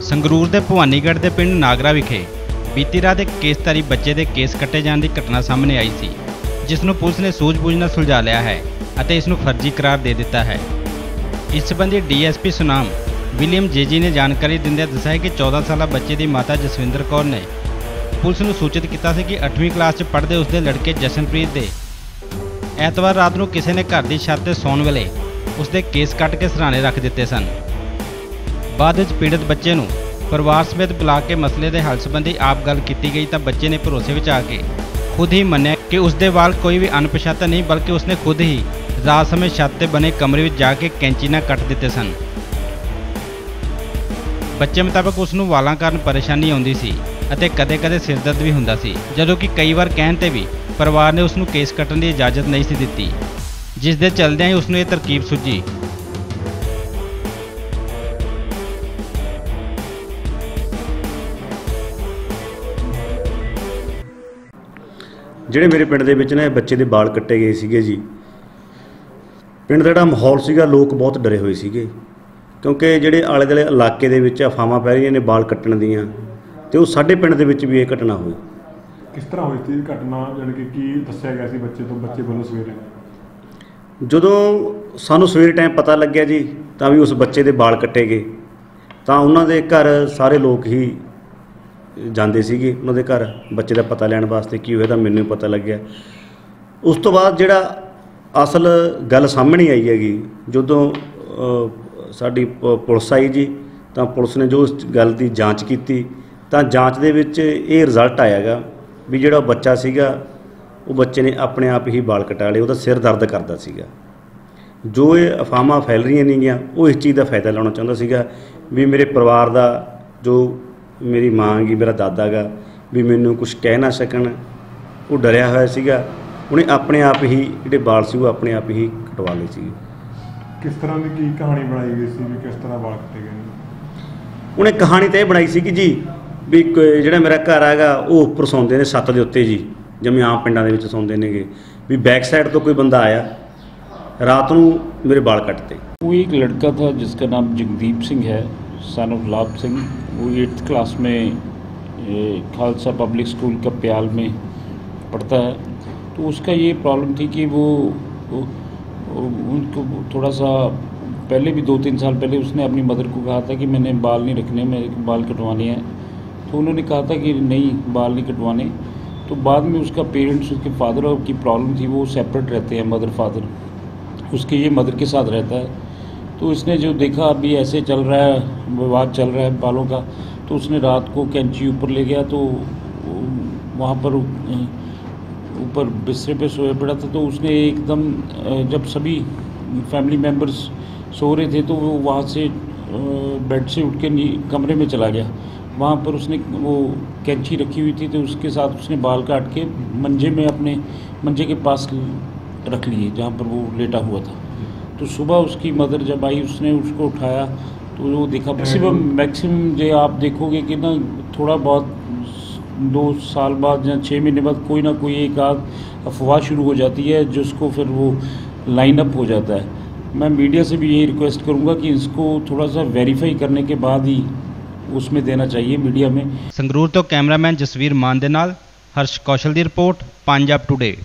ਸੰਗਰੂਰ ਦੇ ਭਵਾਨੀਗੜ੍ਹ ਦੇ ਪਿੰਡ ਨਾਗਰਾ ਵਿਖੇ ਬੀਤੀ ਰਾਤ ਇੱਕ ਕੇਸਧਾਰੀ ਬੱਚੇ ਦੇ ਕੇਸ ਕੱਟੇ ਜਾਣ ਦੀ ਘਟਨਾ ਸਾਹਮਣੇ ਆਈ ਸੀ, ਜਿਸ ਨੂੰ ਪੁਲਿਸ ਨੇ ਸੂਝ-ਬੂਝ ਨਾਲ ਸੁਲਝਾ ਲਿਆ ਹੈ ਅਤੇ ਇਸ ਨੂੰ ਫਰਜ਼ੀ ਕਰਾਰ ਦੇ ਦਿੱਤਾ ਹੈ। ਇਸ ਸੰਬੰਧੀ ਡੀਐਸਪੀ ਸੁਨਾਮ ਵਿਲੀਅਮ ਜੇਜੀ ਨੇ ਜਾਣਕਾਰੀ ਦਿੰਦਿਆਂ ਦੱਸਿਆ ਕਿ 14 ਸਾਲਾ ਬੱਚੇ ਦੀ ਮਾਤਾ ਜਸਵਿੰਦਰ ਕੌਰ ਨੇ ਪੁਲਿਸ ਨੂੰ ਸੂਚਿਤ ਕੀਤਾ ਸੀ ਕਿ 8ਵੀਂ ਕਲਾਸ 'ਚ ਪੜ੍ਹਦੇ ਉਸਦੇ ਲੜਕੇ ਜਸ਼ਨਪ੍ਰੀਤ ਦੇ ਐਤਵਾਰ ਰਾਤ ਨੂੰ ਕਿਸੇ ਨੇ ਘਰ ਦੀ ਛੱਤ ਤੇ ਸੌਣ ਵੇਲੇ ਉਸਦੇ ਕੇਸ ਕੱਟ ਕੇ ਸਰਾਣੇ ਰੱਖ ਦਿੱਤੇ ਸਨ। ਬਾਅਦ ਵਿੱਚ ਪੀੜਤ ਬੱਚੇ ਨੂੰ ਪਰਿਵਾਰ ਸਮੇਤ ਬੁਲਾ ਕੇ ਮਸਲੇ ਦੇ ਹੱਲ ਸੰਬੰਧੀ ਆਪ ਗੱਲ ਕੀਤੀ ਗਈ ਤਾਂ ਬੱਚੇ ਨੇ ਭਰੋਸੇ ਵਿੱਚ ਆ ਕੇ ਖੁਦ ਹੀ ਮੰਨਿਆ ਕਿ ਉਸਦੇ ਵਾਲ ਕੋਈ ਵੀ ਅਣਪਛਾਤਾ ਨਹੀਂ, ਬਲਕਿ ਉਸਨੇ ਖੁਦ ਹੀ ਰਾਤ ਸਮੇਂ ਛੱਤ ਤੇ ਬਣੇ ਕਮਰੇ ਵਿੱਚ ਜਾ ਕੇ ਕੈਂਚੀ ਨਾਲ ਕੱਟ ਦਿੱਤੇ ਸਨ। ਬੱਚੇ ਮੁਤਾਬਕ ਉਸ ਨੂੰ ਵਾਲਾਂ ਕਾਰਨ ਪਰੇਸ਼ਾਨੀ ਆਉਂਦੀ ਸੀ ਅਤੇ ਕਦੇ-ਕਦੇ ਸਿਰ ਦਰਦ ਵੀ ਹੁੰਦਾ ਸੀ, ਜਦੋਂ ਕਿ ਕਈ ਵਾਰ ਕਹਿਣ ਤੇ ਵੀ ਪਰਿਵਾਰ ਨੇ ਉਸ ਨੂੰ ਕੇਸ ਕੱਟਣ ਦੀ ਇਜਾਜ਼ਤ ਨਹੀਂ ਸੀ ਦਿੱਤੀ, ਜਿਸ ਦੇ ਚਲਦਿਆਂ ਹੀ ਉਸ ਨੂੰ ਇਹ ਤਰਕੀਬ ਸੁੱਝੀ ਜਿਹੜੇ ਮੇਰੇ ਪਿੰਡ ਦੇ ਵਿੱਚ ਨਾ ਬੱਚੇ ਦੇ ਵਾਲ ਕੱਟੇ ਗਏ ਸੀਗੇ ਜੀ। ਪਿੰਡ ਦਾ ਜਿਹੜਾ ਮਾਹੌਲ ਸੀਗਾ ਲੋਕ ਬਹੁਤ ਡਰੇ ਹੋਏ ਸੀਗੇ। ਕਿਉਂਕਿ ਜਿਹੜੇ ਆਲੇ ਦੁਆਲੇ ਇਲਾਕੇ ਦੇ ਵਿੱਚ ਅਫਵਾਹਾਂ ਪੈ ਰਹੀਆਂ ਨੇ ਵਾਲ ਕੱਟਣ ਦੀਆਂ ਤੇ ਉਹ ਸਾਡੇ ਪਿੰਡ ਦੇ ਵਿੱਚ ਵੀ ਇਹ ਘਟਨਾ ਹੋਈ। ਕਿਸ ਤਰ੍ਹਾਂ ਹੋਈ ਸੀ ਘਟਨਾ? ਜਾਣੀ ਕਿ ਕੀ ਦੱਸਿਆ ਗਿਆ ਸੀ ਬੱਚੇ ਤੋਂ ਬੱਚੇ ਵੱਲੋਂ ਸਵੇਰੇ? ਜਦੋਂ ਸਾਨੂੰ ਸਵੇਰੇ ਟਾਈਮ ਪਤਾ ਲੱਗਿਆ ਜੀ ਤਾਂ ਵੀ ਉਸ ਬੱਚੇ ਦੇ ਵਾਲ ਕੱਟੇ ਗਏ। ਤਾਂ ਉਹਨਾਂ ਦੇ ਘਰ ਸਾਰੇ ਲੋਕ ਹੀ ਜਾਂਦੇ ਸੀਗੇ ਉਹਨਾਂ ਦੇ ਘਰ, ਬੱਚੇ ਦਾ ਪਤਾ ਲੈਣ ਵਾਸਤੇ ਕੀ ਹੋਇਆ ਤਾਂ ਮੈਨੂੰ ਪਤਾ ਲੱਗਿਆ। ਉਸ ਤੋਂ ਬਾਅਦ ਜਿਹੜਾ ਅਸਲ ਗੱਲ ਸਾਹਮਣੇ ਆਈ ਹੈਗੀ, ਜਦੋਂ ਸਾਡੀ ਪ- ਪੁਲਿਸ ਆਈ ਜੀ, ਤਾਂ ਪੁਲਿਸ ਨੇ ਜੋ ਇਸ ਗੱਲ ਦੀ ਜਾਂਚ ਕੀਤੀ, ਤਾਂ ਜਾਂਚ ਦੇ ਵਿੱਚ ਇਹ ਰਿਜ਼ਲਟ ਆਇਆਗਾ ਵੀ ਜਿਹੜਾ ਬੱਚਾ ਸੀਗਾ, ਉਹ ਬੱਚੇ ਨੇ ਆਪਣੇ ਆਪ ਹੀ ਵਾਲ ਕਟਾ ਲਏ, ਉਹਦਾ ਸਿਰ ਦਰਦ ਕਰਦਾ ਸੀਗਾ। ਜੋ ਇਹ ਅਫਵਾਹਾਂ ਫੈਲ ਰਹੀਆਂ ਨੇਗੀਆਂ, ਉਹ ਇਸ ਚੀਜ਼ ਦਾ ਫਾਇਦਾ ਲੈਣਾ ਚਾਹੁੰਦਾ ਸੀਗਾ ਵੀ ਮੇਰੇ ਪਰਿਵਾਰ ਦਾ ਜੋ ਮੇਰੀ ਮਾਂ ਗੀ ਮੇਰਾ ਦਾਦਾ ਗਾ ਵੀ ਮੈਨੂੰ ਕੁਝ ਕਹਿ ਨਾ ਸਕਣ ਉਹ ਡਰਿਆ ਹੋਇਆ ਸੀਗਾ ਉਹਨੇ ਆਪਣੇ ਆਪ ਹੀ ਜਿਹੜੇ ਵਾਲ ਸੀ ਉਹ ਆਪਣੇ ਆਪ ਹੀ ਕਟਵਾ ਲਏ ਸੀ ਕਿਸ ਤਰ੍ਹਾਂ ਦੀ ਕੀ ਕਹਾਣੀ ਬਣਾਈ ਗਈ ਸੀ ਵੀ ਕਿਸ ਤਰ੍ਹਾਂ ਵਾਲ ਕੱਟੇ ਗਏ ਨੇ ਉਹਨੇ ਕਹਾਣੀ ਤਾਂ ਇਹ ਬਣਾਈ ਸੀ ਕਿ ਜੀ ਵੀ ਇੱਕ ਜਿਹੜਾ ਮੇਰਾ ਘਰ ਹੈਗਾ ਉਹ ਉੱਪਰ ਸੌਂਦੇ ਨੇ ਛੱਤ ਦੇ ਉੱਤੇ ਜੀ ਜਿਵੇਂ ਆਮ ਪਿੰਡਾਂ ਦੇ ਵਿੱਚ ਸੌਂਦੇ ਨੇਗੇ ਵੀ ਬੈਕ ਸਾਈਡ ਤੋਂ ਕੋਈ ਬੰਦਾ ਆਇਆ ਰਾਤ ਨੂੰ ਮੇਰੇ ਵਾਲ ਕੱਟਤੇ वो एक लड़का था जिसका नाम जगदीप सिंह है सन ऑफ़ लाभ सिंह वो एट्थ क्लास में खालसा पब्लिक स्कूल का प्याल में पढ़ता है। तो उसका ये प्रॉब्लम थी कि वो, वो, उनको थोड़ा सा पहले भी दो तीन साल पहले उसने अपनी मदर को कहा था कि मैंने बाल नहीं रखने मेरे बाल कटवाने हैं। तो उन्होंने कहा था कि नहीं बाल नहीं कटवाने। तो बाद में उसका पेरेंट्स उसके फादर की प्रॉब्लम थी वो सेपरेट रहते हैं मदर फादर उसके ये मदर के साथ रहता है। तो इसने जो देखा, अभी ऐसे चल रहा है, विवाद चल रहा है बालों का तो उसने रात को कैंची ऊपर ले गया तो वहाँ पर, ऊपर बिस्तर पे सोया पड़ा था तो उसने एकदम, जब सभी फैमिली मेंबर्स सो रहे थे तो वो वहाँ से बेड से उठ के कमरे में चला गया। वहाँ पर उसने वो कैंची रखी हुई थी तो उसके साथ उसने बाल काट के मंजे में अपने, मंजे के पास रख लिए, जहाँ पर वो लेटा हुआ था। तो सुबह उसकी मदर जब आई उसने उसको उठाया तो वो देखा। मैक्सिमम मैक्सिमम जो आप देखोगे कि ना थोड़ा बहुत दो साल बाद या छः महीने बाद कोई ना कोई एक आध अफवाह शुरू हो जाती है जिसको फिर वो लाइन अप हो जाता है। मैं मीडिया से भी यही रिक्वेस्ट करूँगा कि इसको थोड़ा सा वेरीफाई करने के बाद ही उसमें देना चाहिए मीडिया में। संगरूर तो कैमरामैन जसवीर मान दे हर्ष कौशल की रिपोर्ट पंजाब टुडे